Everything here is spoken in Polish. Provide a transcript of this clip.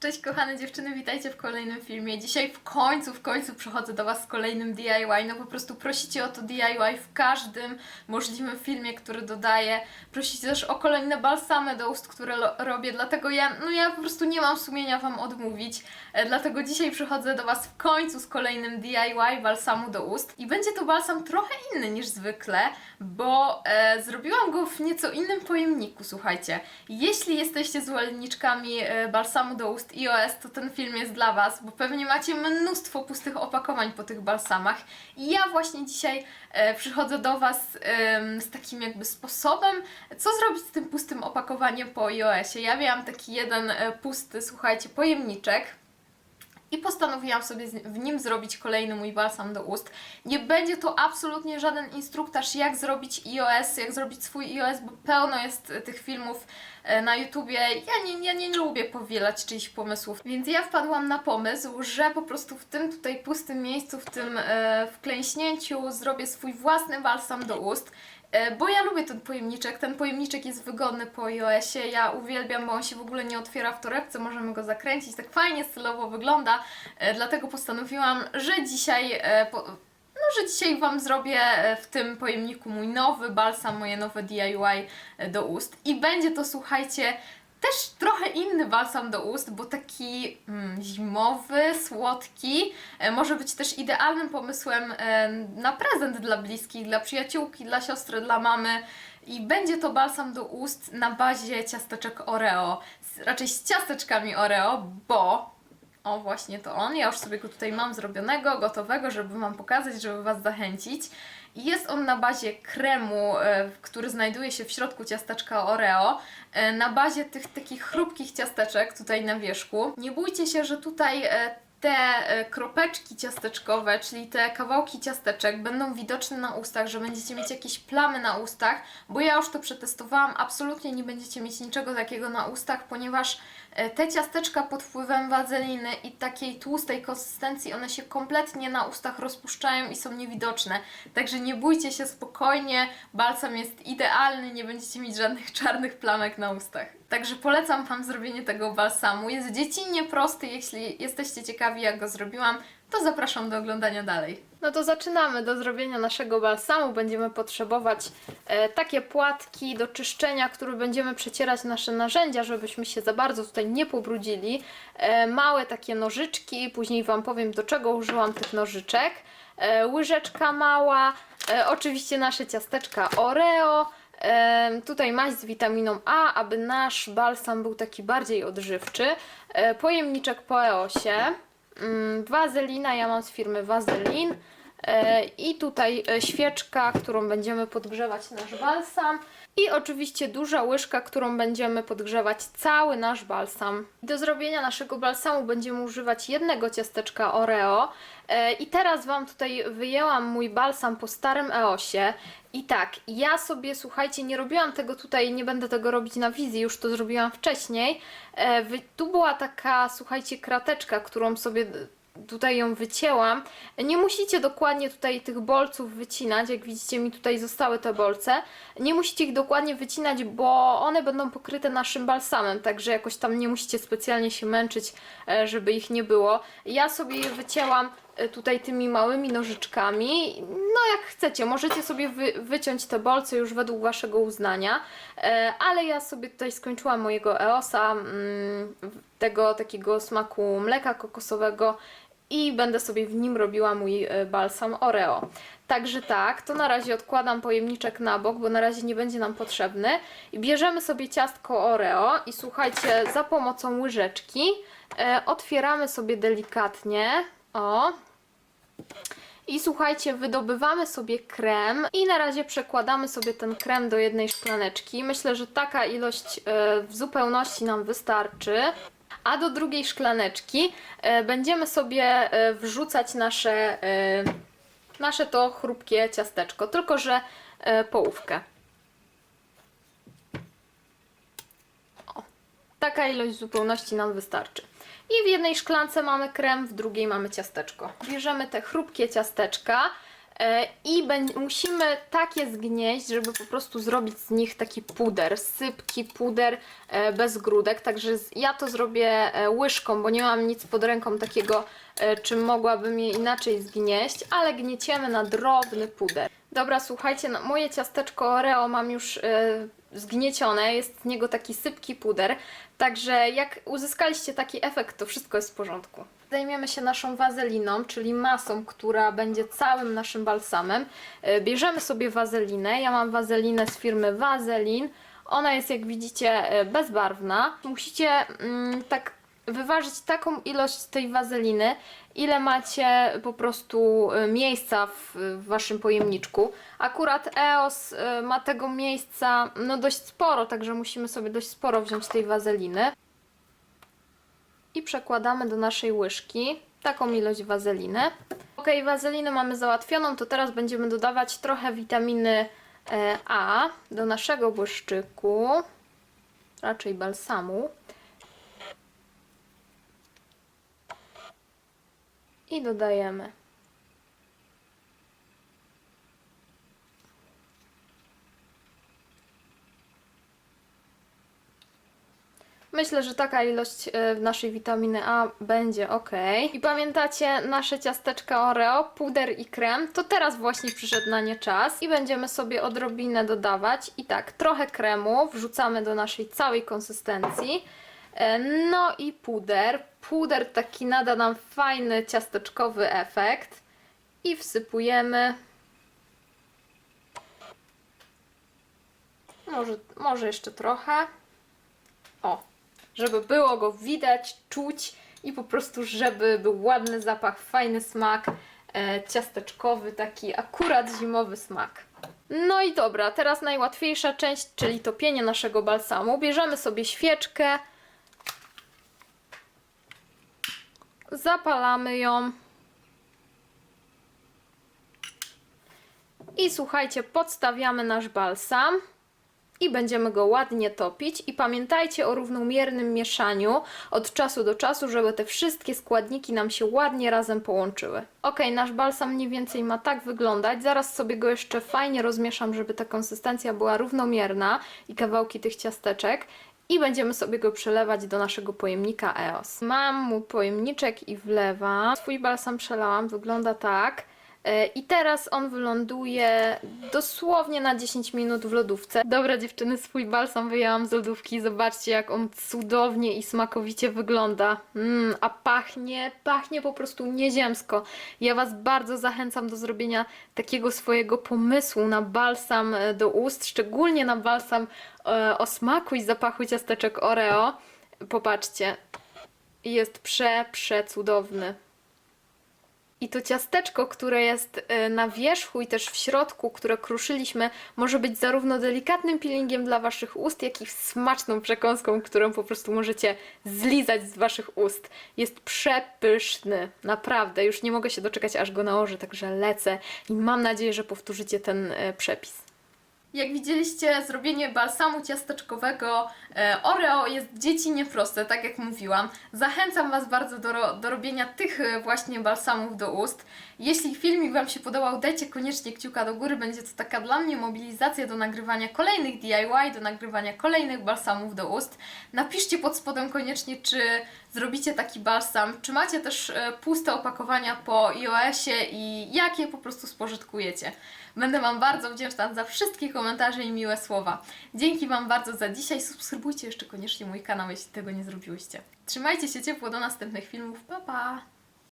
Cześć kochane dziewczyny, witajcie w kolejnym filmie. Dzisiaj w końcu, w końcu przychodzę do Was z kolejnym DIY. No po prostu prosicie o to DIY w każdym możliwym filmie, który dodaję. Prosicie też o kolejne balsamy do ust, które robię, dlatego ja, no ja po prostu nie mam sumienia Wam odmówić. E, dlatego dzisiaj przychodzę do Was w końcu z kolejnym DIY balsamu do ust. I będzie to balsam trochę inny niż zwykle, bo e, zrobiłam go w nieco innym pojemniku, słuchajcie. Jeśli jesteście zwolenniczkami e, balsamu do ust iOS, to ten film jest dla Was, bo pewnie macie mnóstwo pustych opakowań po tych balsamach. I ja właśnie dzisiaj e, przychodzę do Was em, z takim jakby sposobem, co zrobić z tym pustym opakowaniem po iOSie. Ja miałam taki jeden e, pusty, słuchajcie, pojemniczek. I postanowiłam sobie w nim zrobić kolejny mój balsam do ust. Nie będzie to absolutnie żaden instruktaż, jak zrobić iOS, jak zrobić swój iOS, bo pełno jest e, tych filmów e, na YouTubie. Ja nie, ja nie lubię powielać czyichś pomysłów, więc ja wpadłam na pomysł, że po prostu w tym tutaj pustym miejscu, w tym e, wklęśnięciu zrobię swój własny balsam do ust. E, Bo ja lubię ten pojemniczek, ten pojemniczek jest wygodny po iOSie, ja uwielbiam, bo on się w ogóle nie otwiera w torebce, możemy go zakręcić, tak fajnie stylowo wygląda, e, dlatego postanowiłam, że dzisiaj, e, no, że dzisiaj Wam zrobię e, w tym pojemniku mój nowy balsam, moje nowe DIY do ust i będzie to, słuchajcie, też trochę inny balsam do ust, bo taki mm, zimowy, słodki, może być też idealnym pomysłem na prezent dla bliskich, dla przyjaciółki, dla siostry, dla mamy. I będzie to balsam do ust na bazie ciasteczek Oreo, z, raczej z ciasteczkami Oreo, bo o, właśnie to on. Ja już sobie go tutaj mam zrobionego, gotowego, żeby Wam pokazać, żeby Was zachęcić. Jest on na bazie kremu, e, który znajduje się w środku ciasteczka Oreo, e, na bazie tych takich chrupkich ciasteczek tutaj na wierzchu. Nie bójcie się, że tutaj e, te e, kropeczki ciasteczkowe, czyli te kawałki ciasteczek będą widoczne na ustach, że będziecie mieć jakieś plamy na ustach, bo ja już to przetestowałam, absolutnie nie będziecie mieć niczego takiego na ustach, ponieważ e, te ciasteczka pod wpływem wazeliny i takiej tłustej konsystencji, one się kompletnie na ustach rozpuszczają i są niewidoczne. Także nie bójcie się spokojnie, balsam jest idealny, nie będziecie mieć żadnych czarnych plamek na ustach. Także polecam Wam zrobienie tego balsamu. Jest dziecinnie prosty, jeśli jesteście ciekawi jak go zrobiłam, to zapraszam do oglądania dalej. No to zaczynamy. Do zrobienia naszego balsamu będziemy potrzebować e, takie płatki do czyszczenia, które będziemy przecierać nasze narzędzia, żebyśmy się za bardzo tutaj nie pobrudzili. E, małe takie nożyczki, później Wam powiem do czego użyłam tych nożyczek. E, łyżeczka mała, e, oczywiście nasze ciasteczka Oreo. Tutaj maść z witaminą A, aby nasz balsam był taki bardziej odżywczy. E, pojemniczek po EOSie. Mm, wazelina, ja mam z firmy Wazelin. E, I tutaj e, świeczka, którą będziemy podgrzewać nasz balsam. I oczywiście duża łyżka, którą będziemy podgrzewać cały nasz balsam. Do zrobienia naszego balsamu będziemy używać jednego ciasteczka Oreo. I teraz Wam tutaj wyjęłam mój balsam po starym EOSie. I tak, ja sobie, słuchajcie, nie robiłam tego tutaj, nie będę tego robić na wizji, już to zrobiłam wcześniej. E, wy, tu była taka, słuchajcie, krateczka, którą sobie tutaj ją wycięłam. Nie musicie dokładnie tutaj tych bolców wycinać, jak widzicie mi tutaj zostały te bolce. Nie musicie ich dokładnie wycinać, bo one będą pokryte naszym balsamem, także jakoś tam nie musicie specjalnie się męczyć, e, żeby ich nie było. Ja sobie je wycięłam tutaj tymi małymi nożyczkami. No jak chcecie, możecie sobie wy, wyciąć te bolce już według waszego uznania, e, ale ja sobie tutaj skończyłam mojego EOSa, mm, tego takiego smaku mleka kokosowego i będę sobie w nim robiła mój e, balsam Oreo. Także tak, to na razie odkładam pojemniczek na bok, bo na razie nie będzie nam potrzebny. I bierzemy sobie ciastko Oreo i słuchajcie, za pomocą łyżeczki e, otwieramy sobie delikatnie. O, i słuchajcie, wydobywamy sobie krem i na razie przekładamy sobie ten krem do jednej szklaneczki. Myślę, że taka ilość e, w zupełności nam wystarczy. A do drugiej szklaneczki e, będziemy sobie e, wrzucać nasze, nasze to chrupkie ciasteczko, tylko że połówkę. O, taka ilość w zupełności nam wystarczy. I w jednej szklance mamy krem, w drugiej mamy ciasteczko. Bierzemy te chrupkie ciasteczka E, I musimy takie zgnieść, żeby po prostu zrobić z nich taki puder, sypki, puder e, bez grudek. Także ja to zrobię e, łyżką, bo nie mam nic pod ręką takiego, czym mogłabym je inaczej zgnieść, ale gnieciemy na drobny puder. Dobra, słuchajcie, no, moje ciasteczko Oreo mam już zgniecione, jest z niego taki sypki puder, także jak uzyskaliście taki efekt, to wszystko jest w porządku. Zajmiemy się naszą wazeliną, czyli masą, która będzie całym naszym balsamem. E, Bierzemy sobie wazelinę, ja mam wazelinę z firmy Vaseline, ona jest jak widzicie e, bezbarwna. Musicie mm, tak wyważyć taką ilość tej wazeliny, ile macie po prostu y, miejsca w, w waszym pojemniczku. Akurat EOS y, ma tego miejsca no dość sporo, także musimy sobie dość sporo wziąć tej wazeliny. I przekładamy do naszej łyżki taką ilość wazeliny. Ok, wazelinę mamy załatwioną, to teraz będziemy dodawać trochę witaminy e, A do naszego błyszczyku, raczej balsamu. Dodajemy. Myślę, że taka ilość e, naszej witaminy A będzie ok. I pamiętacie nasze ciasteczka Oreo, puder i krem? To teraz właśnie przyszedł na nie czas i będziemy sobie odrobinę dodawać. I tak, trochę kremu wrzucamy do naszej całej konsystencji. E, No i puder. Puder taki nada nam fajny ciasteczkowy efekt. I wsypujemy. Może, może jeszcze trochę. O, żeby było go widać, czuć i po prostu, żeby był ładny zapach, fajny smak, e, ciasteczkowy, taki akurat zimowy smak. No i dobra, teraz najłatwiejsza część, czyli topienie naszego balsamu. Bierzemy sobie świeczkę, zapalamy ją. I słuchajcie, podstawiamy nasz balsam i będziemy go ładnie topić. I pamiętajcie o równomiernym mieszaniu od czasu do czasu, żeby te wszystkie składniki nam się ładnie razem połączyły. Ok, nasz balsam mniej więcej ma tak wyglądać. Zaraz sobie go jeszcze fajnie rozmieszam, żeby ta konsystencja była równomierna i kawałki tych ciasteczek. I będziemy sobie go przelewać do naszego pojemnika EOS. Mam mu pojemniczek i wlewam. Swój balsam przelałam, wygląda tak. E, I teraz on wyląduje dosłownie na 10 minut w lodówce. Dobra dziewczyny, swój balsam wyjęłam z lodówki. Zobaczcie jak on cudownie i smakowicie wygląda. Mm, a pachnie, pachnie po prostu nieziemsko. Ja Was bardzo zachęcam do zrobienia takiego swojego pomysłu na balsam e, do ust, szczególnie na balsam e, o smaku i zapachu ciasteczek Oreo. Popatrzcie, jest prze, przecudowny. I to ciasteczko, które jest e, na wierzchu i też w środku, które kruszyliśmy, może być zarówno delikatnym peelingiem dla Waszych ust, jak i smaczną przekąską, którą po prostu możecie zlizać z Waszych ust. Jest przepyszny, naprawdę. Już nie mogę się doczekać, aż go nałożę, także lecę i mam nadzieję, że powtórzycie ten e, przepis. Jak widzieliście, zrobienie balsamu ciasteczkowego e, Oreo jest dziecinnie proste, tak jak mówiłam. Zachęcam Was bardzo do, do robienia tych e, właśnie balsamów do ust. Jeśli filmik Wam się podobał, dajcie koniecznie kciuka do góry, będzie to taka dla mnie mobilizacja do nagrywania kolejnych DIY, do nagrywania kolejnych balsamów do ust. Napiszcie pod spodem koniecznie, czy zrobicie taki balsam, czy macie też e, puste opakowania po iOSie i jakie po prostu spożytkujecie. Będę Wam bardzo wdzięczna za wszystkie komentarze i miłe słowa. Dzięki Wam bardzo za dzisiaj. Subskrybujcie jeszcze koniecznie mój kanał, jeśli tego nie zrobiłyście. Trzymajcie się ciepło do następnych filmów. Pa, pa!